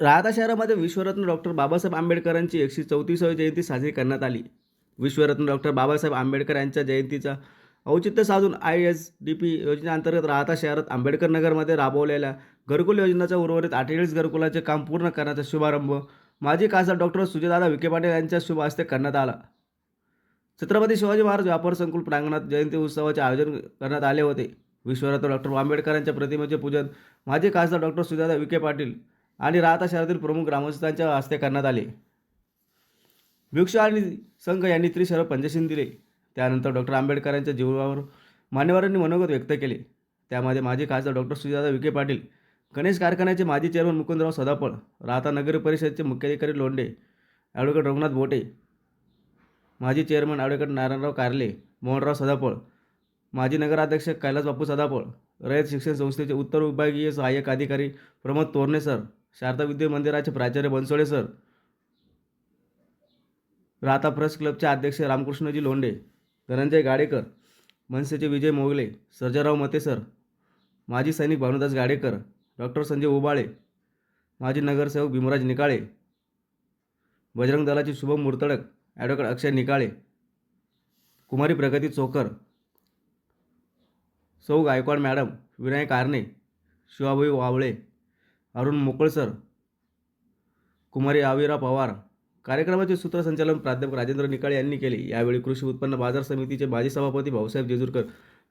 राहता शहरामध्ये विश्वरत्न डॉक्टर बाबासाहेब आंबेडकरांची एकशे चौतीसावी जयंती साजरी करण्यात आली. विश्वरत्न डॉक्टर बाबासाहेब आंबेडकर यांच्या जयंतीचा औचित्य साधून आय एस डी पी योजनेअंतर्गत राहता शहरात आंबेडकर नगरमध्ये राबवलेल्या घरकुल योजनेच्या उर्वरित अठ्ठेचाळीस घरकुलाचे काम पूर्ण करण्याचा शुभारंभ माजी खासदार डॉक्टर सुजयदादा विखे पाटील यांच्या शुभ हस्ते करण्यात आला. छत्रपती शिवाजी महाराज व्यापार संकुल प्रांगणात जयंती उत्सवाचे आयोजन करण्यात आले होते. विश्वरत्न डॉक्टर आंबेडकरांच्या प्रतिमेचे पूजन माजी खासदार डॉक्टर सुजाता विखे पाटील आणि राहता शहरातील प्रमुख ग्रामस्थांच्या हस्ते करण्यात आले. वृक्ष आणि संघ यांनी त्रिशर पंचशीन दिले. त्यानंतर डॉक्टर आंबेडकरांच्या जीवनावर मान्यवरांनी मनोगत व्यक्त केले. त्यामध्ये माजी खासदार डॉक्टर सुजाता विखे पाटील गणेश कारखान्याचे माजी चेअरमन मुकुंदराव सदापळ राहता नगर परिषदेचे मुख्याधिकारी लोंढे ॲडव्होकेट रघुनाथ बोटे माजी चेअरमन ॲडव्होकेट नारायणराव कारले मोहनराव सदापळ माजी नगराध्यक्ष कैलास बापू सदापळ रयत शिक्षण संस्थेचे उत्तर विभागीय सहाय्यक अधिकारी प्रमोद तोरणे सर शारदा विद्या मंदिराचे प्राचार्य बनसोडे सर. राहता प्रेस क्लबचे अध्यक्ष रामकृष्णजी लोंडे धनंजय गाडेकर मनसेचे विजय मोगले सर्जाराव मते सर माजी सैनिक भानुदास गाडेकर डॉक्टर संजय उबाळे माजी नगरसेवक भीमराज निकाळे बजरंग दलाचे शुभम मुर्तडक ॲडव्होकेट अक्षय निकाळे कुमारी प्रगती चोकर सौ गायकवाड मॅडम विनायक आरणे शिवाभाई वावळे अरुण मोकळसर कुमारी आविरा पवार. कार्यक्रमाचे सूत्रसंचालन प्राध्यापक राजेंद्र निकाळे यांनी केले. यावेळी कृषी उत्पन्न बाजार समितीचे माजी सभापती भाऊसाहेब जेजूरकर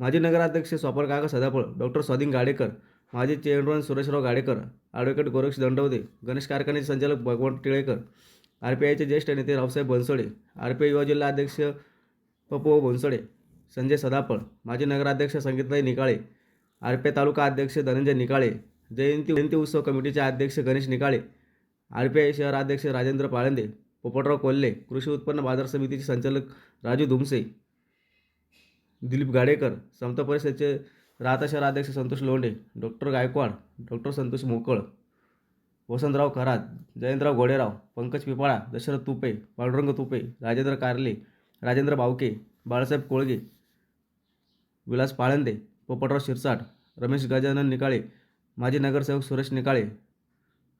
माजी नगराध्यक्ष स्वापर काका सदाफळ डॉक्टर स्वाधीन गाडेकर माजी चेअरमन सुरेशराव गाडेकर ॲडव्होकेट गोरक्ष दंडवदे गणेश कारखान्याचे संचालक भगवान टिळेकर आर पी आयचे ज्येष्ठ नेते Raosaheb Bansode R P I युवा जिल्हा अध्यक्ष पप्पू बनसोडे संजय सदाफळ माजी नगराध्यक्ष Sangitai Nikale R P I तालुका अध्यक्ष धनंजय निकाळे जयंती जयंती उत्सव कमिटीचे अध्यक्ष Ganesh Nikale R P I शहराध्यक्ष राजेंद्र पाळंदे पोपटराव कोल्हे कृषी उत्पन्न बाजार समितीचे संचालक राजू धुमसे दिलीप गाडेकर समता परिषदेचे राहता शहराध्यक्ष संतोष लोंढे डॉक्टर गायकवाड डॉक्टर संतोष मोकळ वसंतराव खरात जयंतराव गोडेराव पंकज पिपाळा दशरथ तुपे पांडुरंग तुपे राजेंद्र कारले राजेंद्र बावके बाळासाहेब कोळगे विलास पाळंदे पोपटराव शिरसाट रमेश गजानन निकाळे माजी नगरसेवक Suresh Nikale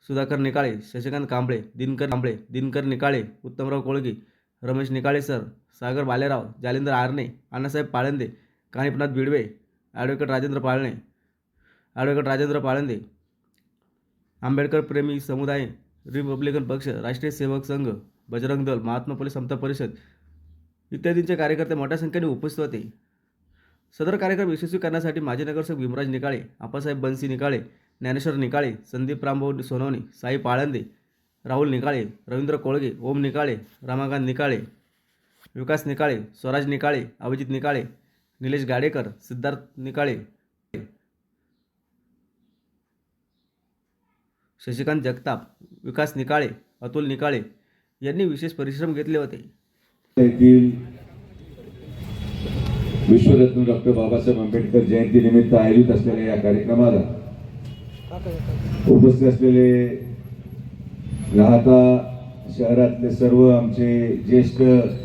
Sudhakar Nikale Shashikant Kamble Dinkar Kamble Dinkar Nikale Uttamrao Kolgi Ramesh Nikale sir Sagar Balerao Jalindar Arane Annasaheb Palande Kanifnath Bidwe advocate Rajendra Palane advocate Rajendra Palande Ambedkar प्रेमी समुदाय रिपब्लिकन पक्ष राष्ट्रीय सेवक संघ बजरंग दल महात्मा फुले समता परिषद इत्यादींचे कार्यकर्ते मोठ्या संख्येने उपस्थित होते. सदर कार्यक्रम यशस्वी करण्यासाठी माजी नगरसेवक भीमराज निकाळे आप्पासाहेब बनसी निकाळे ज्ञानेश्वर निकाळे संदीप रामभाऊ सोनवणे साई पाळंदे राहुल निकाळे रवींद्र कोळगे ओम निकाळे रमाकांत निकाळे विकास निकाळे स्वराज निकाळे अभिजित निकाळे निलेश गाडेकर सिद्धार्थ निकाळे शशिकांत जगताप विकास निकाळे अतुल निकाळे यांनी विशेष परिश्रम घेतले होते. विश्वरत्न डॉक्टर बाबासाहेब आंबेडकर जयंती निमित्त आयोजित असलेल्या या कार्यक्रमाला उपस्थित असलेले राहता शहरातले सर्व आमचे ज्येष्ठ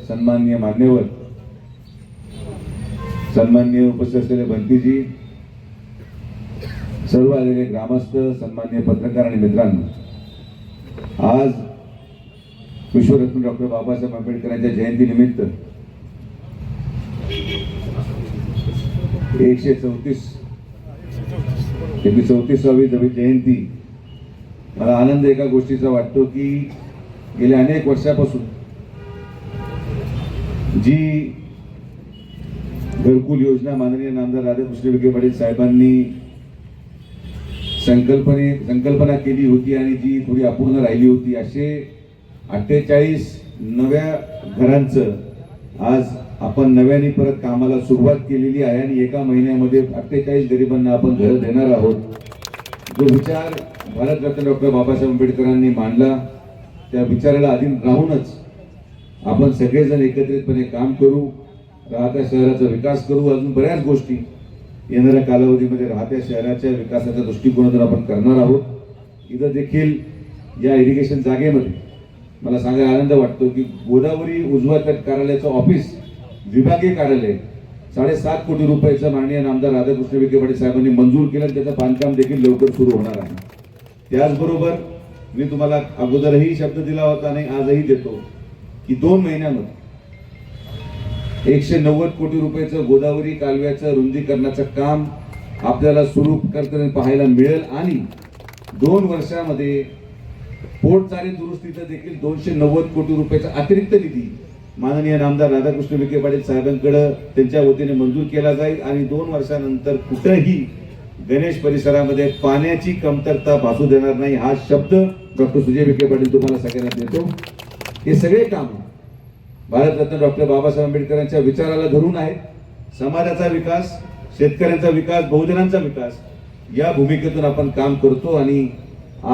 सन्माननीय मान्यवर सन्माननीय उपस्थित असलेले भंतीजी सर्व आलेले ग्रामस्थ सन्माननीय पत्रकार आणि मित्रांनो आज विश्वरत्न डॉक्टर बाबासाहेब आंबेडकरांच्या जयंतीनिमित्त एकशे चौतीस. एकशे चौतीसावी रवी जयंती मला आनंद एका गोष्टीचा वाटतो की गेल्या अनेक वर्षापासून जी घरकुल योजना माननीय नामदार राधाकृष्ण विखे पाटील साहेबांनी संकल्पने संकल्पना केली होती आणि जी थोडी अपूर्ण राहिली होती असे अठ्ठेचाळीस नव्या घरांचं आज आपण नव्याने परत कामाला सुरुवात केलेली आहे आणि एका महिन्यामध्ये अठ्ठेचाळीस गरिबांना आपण घर देणार आहोत. जो विचार भारतरत्न डॉक्टर बाबासाहेब आंबेडकरांनी मांडला त्या विचाराला अधीन राहूनच आपण सगळेजण एकत्रितपणे काम करू राहत्या शहराचा विकास करू. अजून बऱ्याच गोष्टी येणाऱ्या कालावधीमध्ये राहत्या शहराच्या विकासाच्या दृष्टिकोनातून आपण करणार आहोत. इथं देखील या इरिगेशन जागेमध्ये मला सांगायला आनंद वाटतो की गोदावरी उजवा तट कार्यालयाचं ऑफिस विभागीय कार्यालय साडेसात कोटी रुपयाचं माननीय नामदार राधाकृष्ण विखे पाटील साहेबांनी मंजूर केलं आणि त्याचं बांधकाम देखील लवकर सुरू होणार आहे. त्याचबरोबर मी तुम्हाला अगोदरही शब्द दिला होता आणि आजही देतो की दोन महिन्यामध्ये एकशे नव्वद कोटी रुपयाचं गोदावरी कालव्याचं रुंदीकरणाचं काम आपल्याला सुरू करताना पाहायला मिळेल आणि दोन वर्षामध्ये पोटचारी दुरुस्तीचं देखील दोनशे नव्वद कोटी रुपयाचा अतिरिक्त निधी माननीय नामदार राधाकृष्ण विखे पाटील साहेबांकडे त्यांच्या वतीने मंजूर केला जाईल आणि दोन वर्षानंतर कुठंही गणेश परिसरामध्ये पाण्याची कमतरता भासू देणार नाही हा शब्द डॉक्टर सुजय विखे पाटील तुम्हाला सगळ्यांना देतो. हे सगळे काम भारतरत्न डॉक्टर बाबासाहेब आंबेडकरांच्या विचाराला धरून आहे. समाजाचा विकास शेतकऱ्यांचा विकास बहुजनांचा विकास या भूमिकेतून आपण काम करतो आणि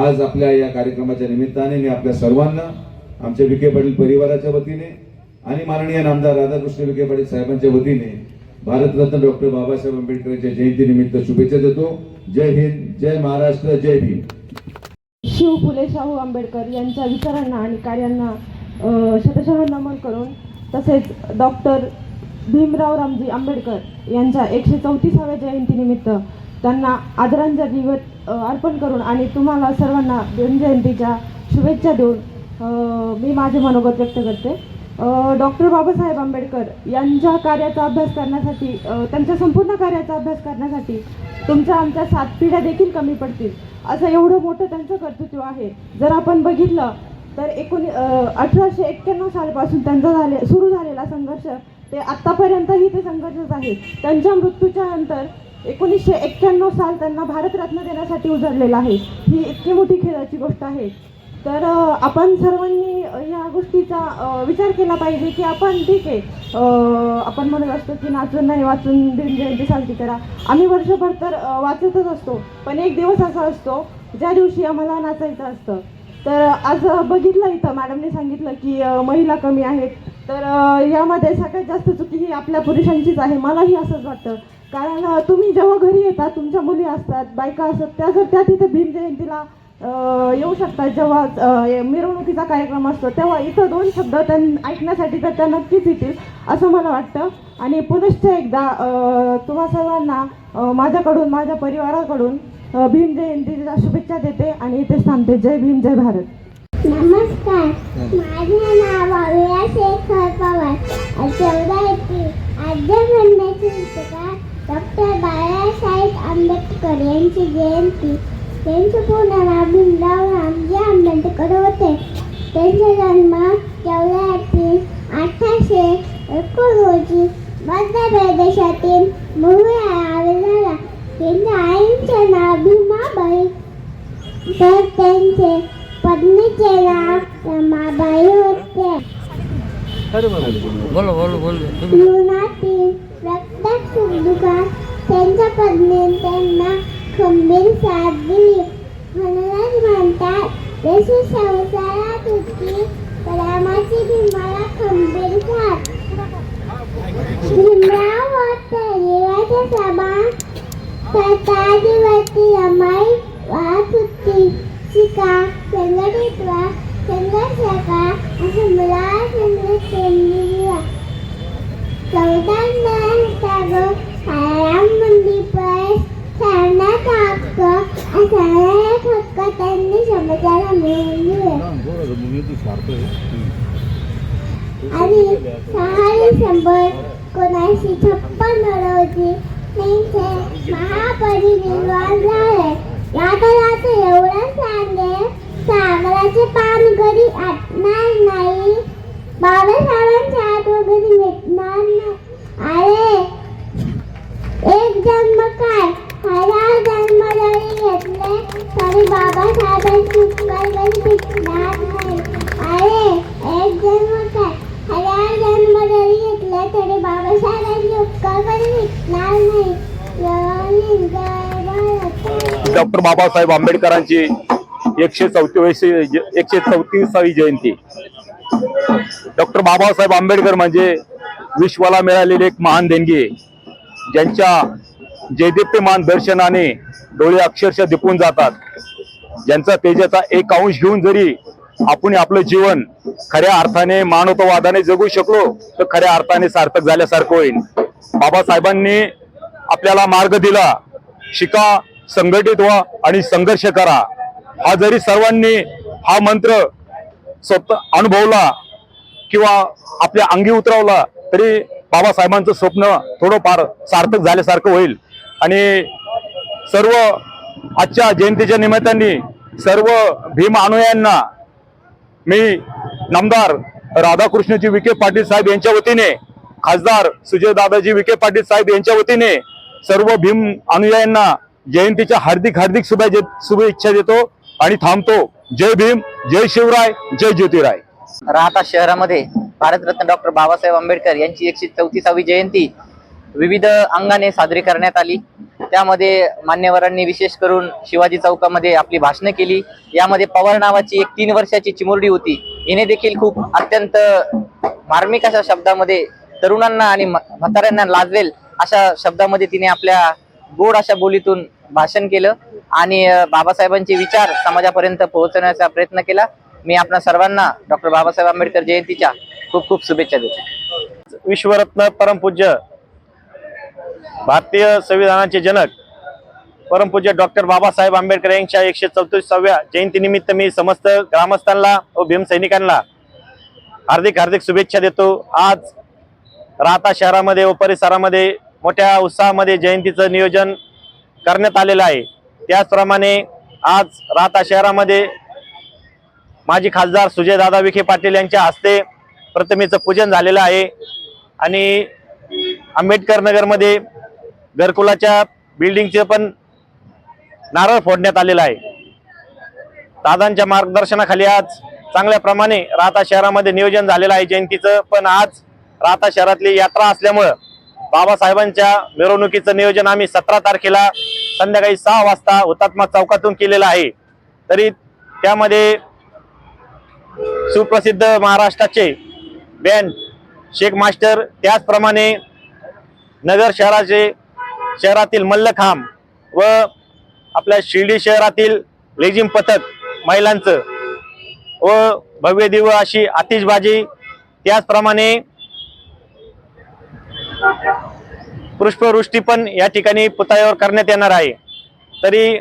आज आपल्या या कार्यक्रमाच्या निमित्ताने मी आपल्या सर्वांना आमच्या विखे पाटील परिवाराच्या वतीने आणि माननीय नामदार राधाकृष्ण विखे पाटील साहेबांच्या वतीने भारतरत्न डॉक्टर बाबासाहेब आंबेडकरांच्या जयंतीनिमित्त शुभेच्छा देतो. जय हिंद जय महाराष्ट्र जय भीम. शिव फुले शाहू आंबेडकर यांच्या विचारांना आणि कार्यांना शतशः नमन करून तसेच डॉक्टर भीमराव रामजी आंबेडकर यांच्या एकशे चौतीसाव्या जयंतीनिमित्त त्यांना आदरांजली अर्पण करून आणि तुम्हाला सर्वांना भीमजयंतीच्या शुभेच्छा देऊन मी माझे मनोगत व्यक्त करते. डॉक्टर बाबासाहेब आंबेडकर यांच्या कार्याचा अभ्यास करण्यासाठी त्यांच्या संपूर्ण कार्याचा अभ्यास करण्यासाठी तुमच्या आमच्या सात पिढ्या देखील कमी पडतील. असं एवढं मोठं त्यांचं कर्तृत्व आहे. जर आपण बघितलं तर एकोणी अठराशे एक्क्याण्णव सालपासून त्यांचा झाले सुरू झालेला संघर्ष ते आत्तापर्यंतही ते संघर्षच आहे. त्यांच्या मृत्यूच्या नंतर एकोणीसशे एक्क्याण्णव साल त्यांना भारतरत्न देण्यासाठी उजळलेला आहे. ही इतकी मोठी खेळाची गोष्ट आहे. तर आपण सर्वांनी या गोष्टीचा विचार केला पाहिजे की आपण ठीक आहे. आपण म्हणत असतो की नाचून नाही वाचून भीम जयंती साजरी करा. आम्ही वर्षभर तर वाचतच असतो. पण एक दिवस असा असतो ज्या दिवशी आम्हाला नाचायचं असतं. तर आज बघितलं इथं मॅडमने सांगितलं की महिला कमी आहेत. तर यामध्ये सगळ्यात जास्त चुकी ही आपल्या पुरुषांचीच आहे. मलाही असंच वाटतं. कारण तुम्ही जेव्हा घरी येता तुमच्या मुली असतात बायका असतात त्या जर त्या तिथे भीम जयंतीला येऊ शकतात जेव्हा मिरवणुकीचा कार्यक्रम असतो तेव्हा इथं दोन शब्द त्यां ऐकण्यासाठी तर त्या नक्कीच येतील असं मला वाटतं. आणि पुनश्च एकदा तुम्हा सर्वांना माझ्याकडून माझ्या परिवाराकडून भीम जयंतीच्या शुभेच्छा देते आणि इथेच थांबते. जय भीम जय भारत. नमस्कार. माझे नाव अव्या शेखर पवार. चौदा एप्रिल. आद्य म्हणण्याची डॉक्टर बाळासाहेब आंबेडकर यांची जयंती. त्यांचे पूर्ण भीमराव रामजी आंबेडकर होते त्यांचा जन्म चौदा एप्रिल अठराशे एकोण रोजी मध्य प्रदेशातील मुंबई झाला त्यांच्या आईचे नाव भीमाबाई तर त्यांचे पत्नीचे नाव रमाबाई होते. बोलो बोलो बोलो. लुणातील प्रत्येक सुखदुःखात त्यांच्या पत्नीने त्यांना खंबीर साथ दिली म्हणूनच म्हणतात जशी संसारात होती प्रेमाची भीमाला खंबीर साथ भीमराव होते देवाच्या सभा सतादिवती रमाई वाहत होती शिका संघटितवा संघर्षका असं मला संदेश असा एक समाजाला दिले आणि त्यांचे महापरिनिर्वाण झाले एवढं सागराचे कधी आटणार नाही बाबासाहेबांच्या आत वगैरे भेटणार नाही अरे एक जन्म काय? हरा जन्म जरी घेतले तरी बाबासाहेबांची उपकार कधी भेटणार नाही अरे एक जन्म काय हजार जन्म जरी घेतले तरी बाबासाहेबांची उपकार कधी भेटणार नाही जय हिंद, जय भारत डॉक्टर बाबासाहेब आंबेडकरांची एकशे चौतीस एकशे चौतीसावी जयंती. डॉक्टर बाबासाहेब आंबेडकर म्हणजे विश्वाला मिळालेली एक महान देणगी ज्यांच्या जयदीप्यमान दर्शनाने डोळे अक्षरशः दिपून जातात. ज्यांचा तेजाचा एक अंश घेऊन जरी आपण आपलं जीवन खऱ्या अर्थाने मानवतावादाने जगू शकलो तर खऱ्या अर्थाने सार्थक झाल्यासारखं होईल. बाबासाहेबांनी आपल्याला मार्ग दिला. शिका संघटित व्हा आणि संघर्ष करा. हा जरी सर्वांनी हा मंत्र स्वतः अनुभवला किंवा आपल्या अंगी उतरवला तरी बाबासाहेबांचं स्वप्न थोडंफार सार्थक झाल्यासारखं होईल. आणि सर्व आजच्या जयंतीच्या निमित्ताने सर्व भीम अनुयायांना मी नामदार राधाकृष्णजी विखे पाटील साहेब यांच्या वतीने खासदार सुजय दादाजी विखे पाटील साहेब यांच्या वतीने सर्व भीम अनुयायांना जयंतीच्या हार्दिक हार्दिक शुभे- शुभेच्छा देतो आणि थांबतो. जय भीम जय शिवराय जय ज्योतिराय. राहता शहरामध्ये भारतरत्न डॉक्टर बाबासाहेब आंबेडकर यांची एकशे चौतीसावी जयंती विविध अंगाने साजरी करण्यात आली. त्यामध्ये मान्यवरांनी विशेष करून शिवाजी चौकामध्ये आपली भाषणं केली. यामध्ये पवार नावाची एक तीन वर्षाची चिमुरडी होती. हिने देखील खूप अत्यंत मार्मिक अशा शब्दामध्ये तरुणांना आणि म्हाताऱ्यांना लाजवेल अशा शब्दामध्ये तिने आपल्या गोड अशा बोलीतून भाषण केलं आणि बाबासाहेबांचे विचार समाजापर्यंत पोहोचवण्याचा प्रयत्न केला. मी आपणा सर्वांना डॉक्टर बाबासाहेब आंबेडकर जयंतीच्या खूप खूप शुभेच्छा देतो. विश्वरत्न परमपूज्य भारतीय संविधानाचे जनक परमपूज्य डॉक्टर बाबासाहेब आंबेडकर यांच्या एकशे चौतीसाव्या जयंतीनिमित्त मी समस्त ग्रामस्थांना व भीमसैनिकांना हार्दिक हार्दिक शुभेच्छा देतो. आज राहता शहरामध्ये व परिसरामध्ये मोठ्या उत्साहामध्ये जयंतीचं नियोजन करण्यात आलेलं आहे. त्याचप्रमाणे आज राहता शहरामध्ये माजी खासदार सुजयदादा विखे पाटील यांच्या हस्ते प्रतिमेचं पूजन झालेलं आहे. आणि आंबेडकर नगरमध्ये घरकुलाच्या बिल्डिंगचे पण नारळ फोडण्यात आलेला आहे. दादांच्या मार्गदर्शनाखाली आज चांगल्या प्रमाणे राहता शहरामध्ये नियोजन झालेलं आहे. जयंतीचं पण आज राहता शहरातली यात्रा असल्यामुळं बाबासाहेबांच्या मिरवणुकीचं नियोजन आम्ही सतरा तारखेला संध्याकाळी सहा वाजता हुतात्मा चौकातून केलेलं आहे. तरी त्यामध्ये सुप्रसिद्ध महाराष्ट्राचे बँड शेख मास्टर त्याचप्रमाणे नगर शहराचे शहरातील मल्लखांब व आपल्या शिर्डी शहरातील लेझिम पथक महिलांचं व भव्य दिव्य अशी आतिषबाजी त्याचप्रमाणे पुष्पवृष्टी पण या ठिकाणी पुतळ्यावर करण्यात येणार आहे. तरी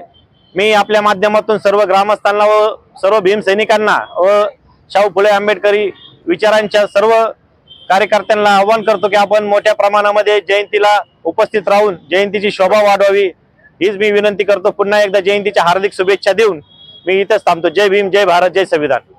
मी आपल्या माध्यमातून सर्व ग्रामस्थांना व सर्व भीमसैनिकांना व शाहू फुले आंबेडकरी विचारांच्या सर्व कार्यकर्त्यांना आवाहन करतो की आपण मोठ्या प्रमाणामध्ये जयंतीला उपस्थित राहून जयंतीची शोभा वाढवावी. हीच मी विनंती करतो. पुन्हा एकदा जयंतीच्या हार्दिक शुभेच्छा देऊन मी इथंच थांबतो. जय भीम जय भारत जय संविधान.